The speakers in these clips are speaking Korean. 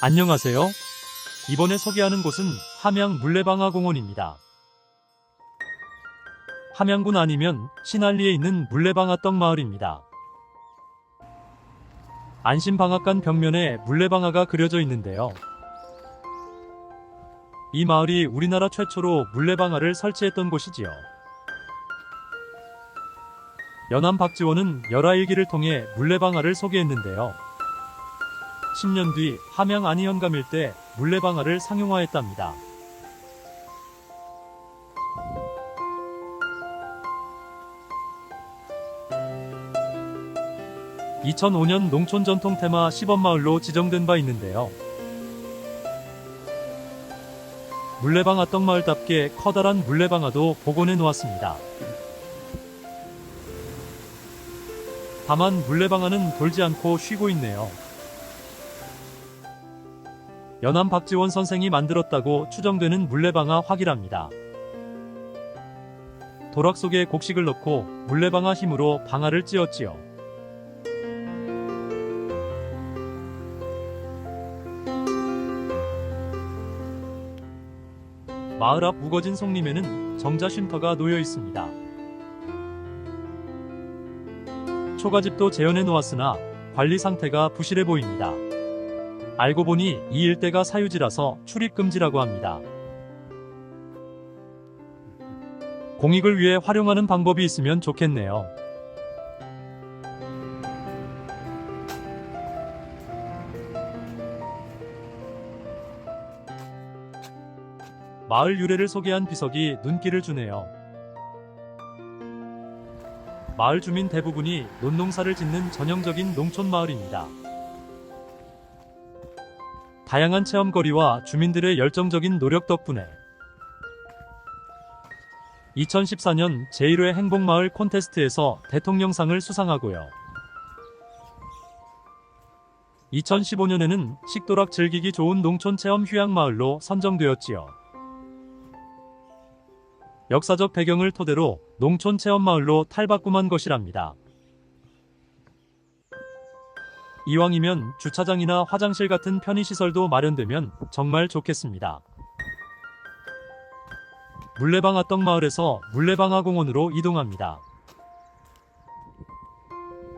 안녕하세요. 이번에 소개하는 곳은 함양 물레방아공원입니다. 함양군 아니면 신안리에 있는 물레방아 떡마을입니다. 안심방앗간 벽면에 물레방아가 그려져 있는데요. 이 마을이 우리나라 최초로 물레방아를 설치했던 곳이지요. 연암 박지원은 열하일기를 통해 물레방아를 소개했는데요. 10년 뒤 함양 안희현감 일대 물레방아를 상용화했답니다. (2005년) 농촌 전통 테마 시범마을로 지정된 바 있는데요. 물레방아 떡마을답게 커다란 물레방아도 복원해 놓았습니다. 다만 물레방아는 돌지 않고 쉬고 있네요. 연암 박지원 선생이 만들었다고 추정되는 물레방아 확이랍니다. 도락 속에 곡식을 넣고 물레방아 힘으로 방아를 찧었지요. 마을 앞 우거진 송림에는 정자 쉼터가 놓여 있습니다. 초가집도 재현해 놓았으나 관리 상태가 부실해 보입니다. 알고 보니 이 일대가 사유지라서 출입 금지라고 합니다. 공익을 위해 활용하는 방법이 있으면 좋겠네요. 마을 유래를 소개한 비석이 눈길을 주네요. 마을 주민 대부분이 논농사를 짓는 전형적인 농촌 마을입니다. 다양한 체험거리와 주민들의 열정적인 노력 덕분에 2014년 제1회 행복마을 콘테스트에서 대통령상을 수상하고요. 2015년에는 식도락 즐기기 좋은 농촌 체험 휴양마을로 선정되었지요. 역사적 배경을 토대로 농촌 체험마을로 탈바꿈한 것이랍니다. 이왕이면 주차장이나 화장실 같은 편의시설도 마련되면 정말 좋겠습니다. 물레방아 떡마을에서 물레방아 공원으로 이동합니다.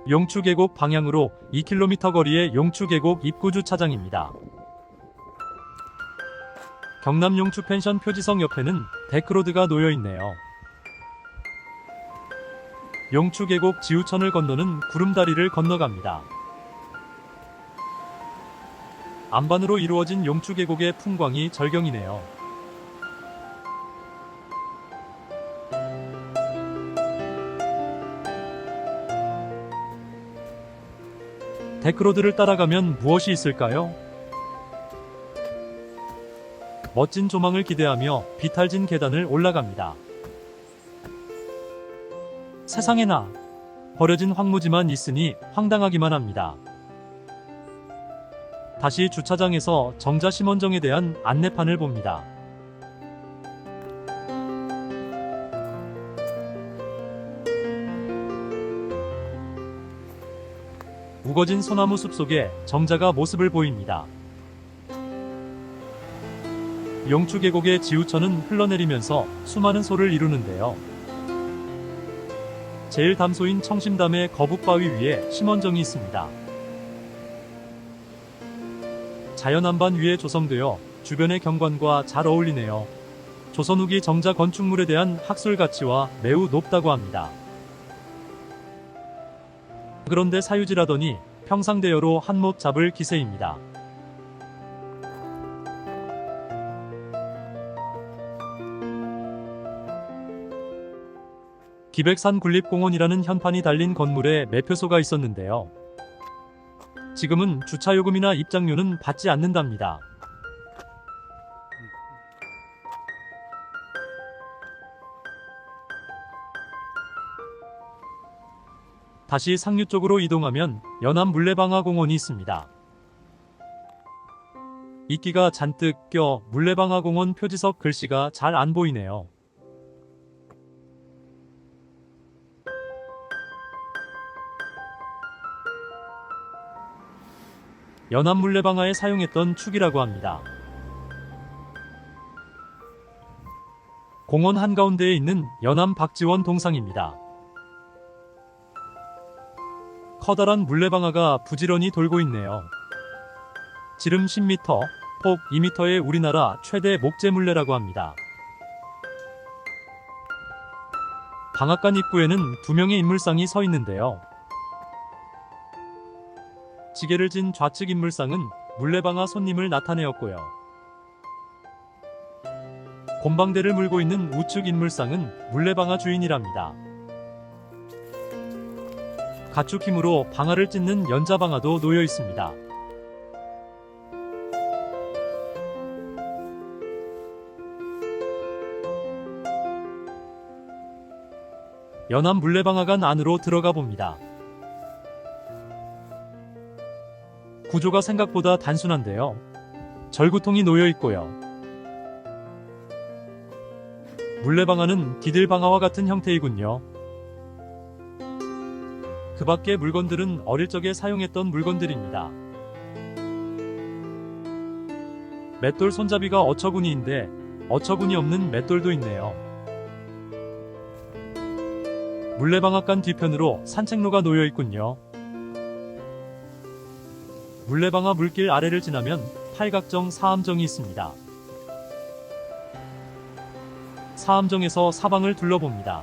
용추 계곡 방향으로 2km 거리의 용추 계곡 입구 주차장입니다. 경남 용추 펜션 표지성 옆에는 데크로드가 놓여 있네요. 용추 계곡 지우천을 건너는 구름다리를 건너갑니다. 안반으로 이루어진 용추 계곡의 풍광이 절경이네요. 데크로드를 따라가면 무엇이 있을까요? 멋진 조망을 기대하며 비탈진 계단을 올라갑니다. 세상에나 버려진 황무지만 있으니 황당하기만 합니다. 다시 주차장에서 정자 심원정에 대한 안내판을 봅니다. 우거진 소나무 숲 속에 정자가 모습을 보입니다. 용추 계곡의 지우천은 흘러내리면서 수많은 소를 이루는데요. 제일 담소인 청심담의 거북바위 위에 심원정이 있습니다. 자연 안반 위에 조성되어 주변의 경관과 잘 어울리네요. 조선 후기 정자 건축물에 대한 학술 가치와 매우 높다고 합니다. 그런데 사유지라더니 평상대여로 한몫 잡을 기세입니다. 기백산 군립공원이라는 현판이 달린 건물에 매표소가 있었는데요. 지금은 주차요금이나 입장료는 받지 않는답니다. 다시 상류 쪽으로 이동하면 연암 물레방아 공원이 있습니다. 이끼가 잔뜩 껴 물레방아 공원 표지석 글씨가 잘 안 보이네요. 연안 물레방아에 사용했던 축이라고 합니다. 공원 한가운데에 있는 연안 박지원 동상입니다. 커다란 물레방아가 부지런히 돌고 있네요. 지름 10m, 폭 2m의 우리나라 최대 목재 물레라고 합니다. 방앗간 입구에는 두 명의 인물상이 서 있는데요. 지게를 진 좌측 인물상은 물레방아 손님을 나타내었고요. 곤방대를 물고 있는 우측 인물상은 물레방아 주인이랍니다. 가축 힘으로 방아를 찢는 연자방아도 놓여 있습니다. 연안 물레방아간 안으로 들어가 봅니다. 구조가 생각보다 단순한데요. 절구통이 놓여 있고요. 물레방아는 디딜방아와 같은 형태이군요. 그 밖의 물건들은 어릴 적에 사용했던 물건들입니다. 맷돌 손잡이가 어처구니인데 어처구니 없는 맷돌도 있네요. 물레방앗간 뒤편으로 산책로가 놓여 있군요. 물레방아 물길 아래를 지나면 팔각정 사암정이 있습니다. 사암정에서 사방을 둘러봅니다.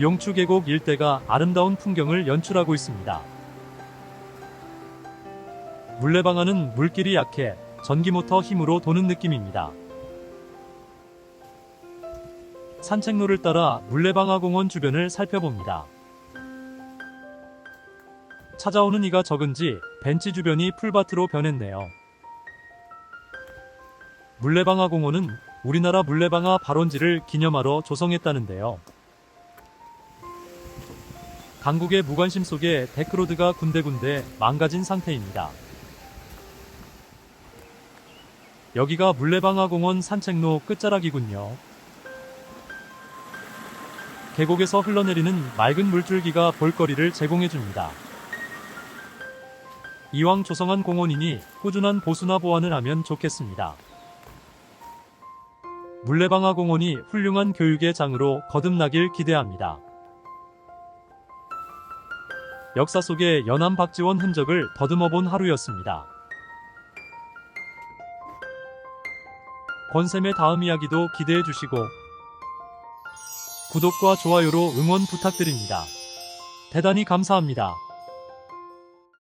용추 계곡 일대가 아름다운 풍경을 연출하고 있습니다. 물레방아는 물길이 약해 전기모터 힘으로 도는 느낌입니다. 산책로를 따라 물레방아 공원 주변을 살펴봅니다. 찾아오는 이가 적은지 벤치 주변이 풀밭으로 변했네요. 물레방아 공원은 우리나라 물레방아 발원지를 기념하러 조성했다는데요. 강국의 무관심 속에 데크로드가 군데군데 망가진 상태입니다. 여기가 물레방아 공원 산책로 끝자락이군요. 계곡에서 흘러내리는 맑은 물줄기가 볼거리를 제공해줍니다. 이왕 조성한 공원이니 꾸준한 보수나 보완을 하면 좋겠습니다. 물레방아 공원이 훌륭한 교육의 장으로 거듭나길 기대합니다. 역사 속의 연안 박지원 흔적을 더듬어 본 하루였습니다. 권쌤의 다음 이야기도 기대해 주시고 구독과 좋아요로 응원 부탁드립니다. 대단히 감사합니다.